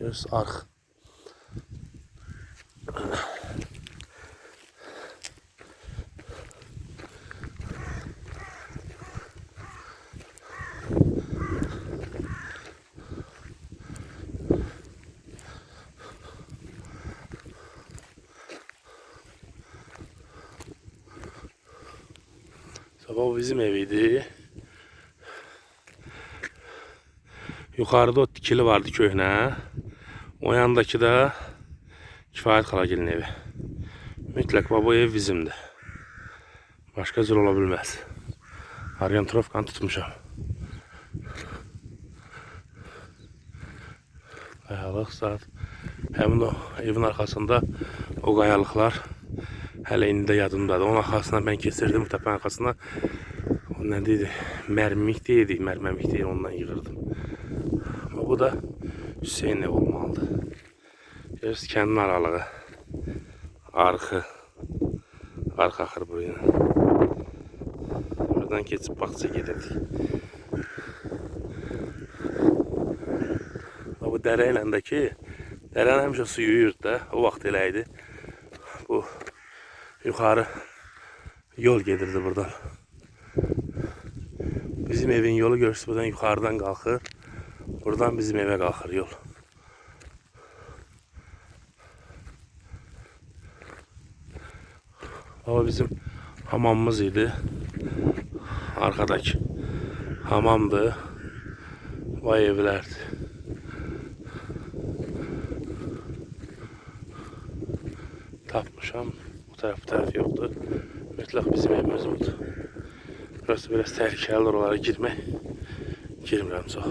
Görürsünüz arx. Sabah bizim eviydi. Yukarıda o dikili vardı köhnə. O yandakı da Kifayət Xalagilin evi. Mütləq bu ev bizimdir. Başqa cür ola bilməz. Orientovkanı tutmuşam. Qayalıq saat. Həmin o evin arxasında o qayalıqlar hələ indi də yadımdadır. Onun arxasına mən keçirdim təpənin arxasına. O nə deyildi? Mərmik deyildi, mərməmik deyil, ondan yığırdım. Ama bu da Hüseyin ev olmalıdır. Görürsünüz kendin aralığı. Arxı. Arx axır buraya. Buradan keçib bağça gedirdik. Bu dərə iləndəki dərənin həmişə suyu yuyurdu da. O vaxt elə idi. Bu yuxarı yol gedirdi buradan. Bizim evin yolu görürsünüz buradan yuxarıdan qalxır. Buradan bizim eve kalkar yol. Ama bizim hamamımız idi. Arkadaki hamamdı. Vay evlerdi. Tapmışam. Bu taraf taraf yoktu. Mutlak bizim evimiz oldu. Burası biraz tehlikeli oralara girme. Girmirəm çox.